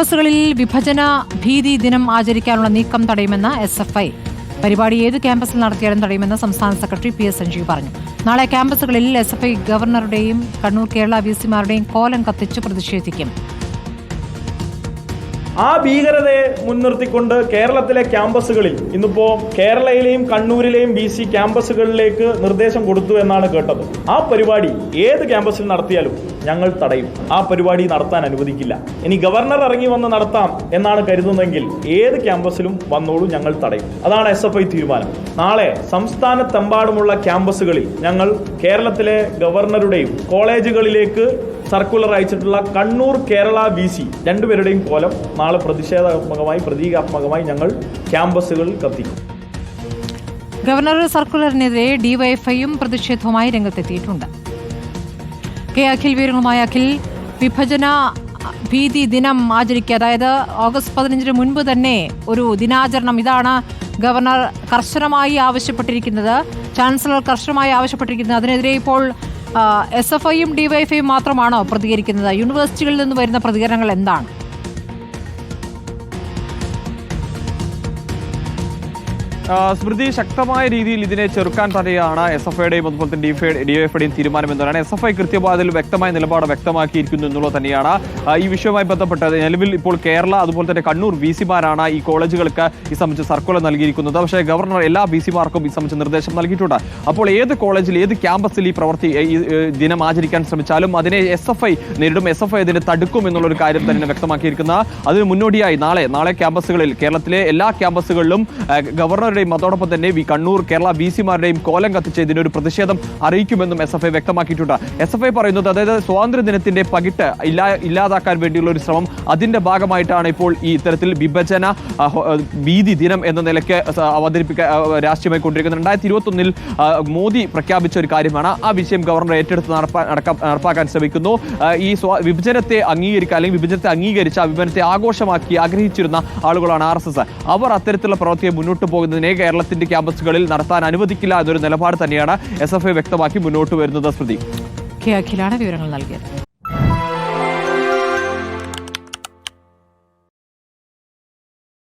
ക്യാമ്പസുകളിൽ വിഭജന ഭീതി ദിനം ആചരിക്കാനുള്ള നീക്കം തടയുമെന്ന എസ് എഫ് ഐ. പരിപാടി ഏത് ക്യാമ്പസിൽ നടത്തിയാലും തടയുമെന്ന് സംസ്ഥാന സെക്രട്ടറി പി എസ് സഞ്ജീവ് പറഞ്ഞു. നാളെ ക്യാമ്പസുകളിൽ എസ് എഫ് ഐ ഗവർണറുടെയും കണ്ണൂർ കേരള വി സിമാരുടെയും കോലം കത്തിച്ച് പ്രതിഷേധിക്കും. ആ ഭീകരതയെ മുൻനിർത്തിക്കൊണ്ട് കേരളത്തിലെ ക്യാമ്പസുകളിൽ ഇന്നിപ്പോ കേരളയിലെയും കണ്ണൂരിലെയും ബി സി ക്യാമ്പസുകളിലേക്ക് നിർദ്ദേശം കൊടുത്തു എന്നാണ് കേട്ടത്. ആ പരിപാടി ഏത് ക്യാമ്പസിൽ നടത്തിയാലും ഞങ്ങൾ തടയും. ആ പരിപാടി നടത്താൻ അനുവദിക്കില്ല. ഇനി ഗവർണർ ഇറങ്ങി വന്ന് നടത്താം എന്നാണ് കരുതുന്നതെങ്കിൽ ഏത് ക്യാമ്പസിലും വന്നോളൂ ഞങ്ങൾ തടയും. അതാണ് എസ് എഫ് ഐ തീരുമാനം. നാളെ സംസ്ഥാനത്തെമ്പാടുമുള്ള ക്യാമ്പസുകളിൽ ഞങ്ങൾ കേരളത്തിലെ ഗവർണറുടെയും കോളേജുകളിലേക്ക് സർക്കുലർ അയച്ചിട്ടുള്ള കണ്ണൂർ കേരള ബി സി രണ്ടുപേരുടെയും കോലം നാളെ പ്രതിഷേധാത്മകമായി പ്രതീകാത്മകമായി ഞങ്ങൾ ക്യാമ്പസുകളിൽ കത്തിക്കും. ഗവർണർ സർക്കുലറിനെതിരെ ഡിവൈഎഫ്ഐയും പ്രതിഷേധവുമായി രംഗത്തെത്തിയിട്ടുണ്ട്. കെ അഖിൽ വീരങ്ങളുമായി അഖിൽ വിഭജന ഭീതി ദിനം ആചരിക്കുക അതായത് ഓഗസ്റ്റ് പതിനഞ്ചിന് മുൻപ് തന്നെ ഒരു ദിനാചരണം ഇതാണ് ഗവർണർ കർശനമായി ആവശ്യപ്പെട്ടിരിക്കുന്നത് ചാൻസലർ കർശനമായി ആവശ്യപ്പെട്ടിരിക്കുന്നത്. അതിനെതിരെ ഇപ്പോൾ എസ് എഫ് ഐയും ഡിവൈഎഫ്ഐയും മാത്രമാണോ പ്രതികരിക്കുന്നത്? യൂണിവേഴ്സിറ്റികളിൽ നിന്ന് വരുന്ന പ്രതികരണങ്ങൾ എന്താണ്? സ്മൃതി ശക്തമായ രീതിയിൽ ഇതിനെ ചെറുക്കാൻ തന്നെയാണ് എസ് എഫ് ഐയുടെയും അതുപോലെ തന്നെ ഡിവൈഎഫ്ഐയുടെയും തീരുമാനം എന്നാണ് എസ് എഫ് ഐ കൃത്യമായി അതിൽ വ്യക്തമായ നിലപാട് വ്യക്തമാക്കിയിരിക്കുന്നു എന്നുള്ളത് തന്നെയാണ് ഈ വിഷയവുമായി ബന്ധപ്പെട്ട് നിലവിൽ ഇപ്പോൾ കേരള അതുപോലെ തന്നെ കണ്ണൂർ ബി സിമാരാണ് ഈ കോളേജുകൾക്ക് ഈ സംബന്ധിച്ച് സർക്കുലർ നൽകിയിരിക്കുന്നത്. പക്ഷേ ഗവർണർ എല്ലാ ബി സിമാർക്കും ഈ സംബന്ധിച്ച് നിർദ്ദേശം നൽകിയിട്ടുണ്ട്. അപ്പോൾ ഏത് കോളേജിൽ ഏത് ക്യാമ്പസിൽ ഈ പ്രവൃത്തി ദിനം ആചരിക്കാൻ ശ്രമിച്ചാലും അതിനെ എസ് എഫ് ഐ നേരിടും എസ് എഫ് ഐ അതിനെ തടുക്കും എന്നുള്ളൊരു കാര്യം തന്നെ വ്യക്തമാക്കിയിരിക്കുന്ന അതിന് മുന്നോടിയായി നാളെ നാളെ ക്യാമ്പസുകളിൽ കേരളത്തിലെ എല്ലാ ക്യാമ്പസുകളിലും ആ, ഗവർണറുടെയും അതോടൊപ്പം തന്നെ വി കണ്ണൂർ കേരള ബി സിമാരുടെയും കോലം കത്തിച്ച് ഇതിനൊരു പ്രതിഷേധം അറിയിക്കുമെന്നും എസ് എഫ് ഐ വ്യക്തമാക്കിയിട്ടുണ്ട്. എസ് എഫ് ഐ പറയുന്നത് അതായത് സ്വാതന്ത്ര്യ ദിനത്തിന്റെ പകിട്ട് ഇല്ലാ ഇല്ലാതാക്കാൻ വേണ്ടിയുള്ള ഒരു ശ്രമം അതിന്റെ ഭാഗമായിട്ടാണ് ഇപ്പോൾ ഈ ഇത്തരത്തിൽ വിഭജന ഭീതി ദിനം എന്ന നിലയ്ക്ക് അവതരിപ്പിക്ക രാഷ്ട്രീയമായി കൊണ്ടിരിക്കുന്നത് രണ്ടായിരത്തി ഇരുപത്തൊന്നിൽ മോദി പ്രഖ്യാപിച്ച ഒരു കാര്യമാണ്. ആ വിഷയം ഗവർണർ ഏറ്റെടുത്ത് നടപ്പാ- നടപ്പാക്കാൻ ശ്രമിക്കുന്നു. ഈ വിഭജനത്തെ അംഗീകരിക്കുക അല്ലെങ്കിൽ വിഭജനത്തെ അംഗീകരിച്ച വിഭജനത്തെ ആഘോഷമാക്കി ആഗ്രഹിച്ചിരുന്ന ആളുകളാണ് ആർ എസ് എസ്. അവർ അത്തരത്തിലുള്ള പ്രവൃത്തിയെ മുന്നോട്ട് പോകുന്നതിനെ കേരളത്തിന്റെ ക്യാമ്പസുകളിൽ നടത്താൻ അനുവദിക്കില്ല എന്നൊരു നിലപാട് തന്നെയാണ് എസ് എഫ് ഐ വ്യക്തമാക്കി മുന്നോട്ട് വരുന്നത് സ്മൃതി. കെ വിവരങ്ങൾ നൽകിയത്.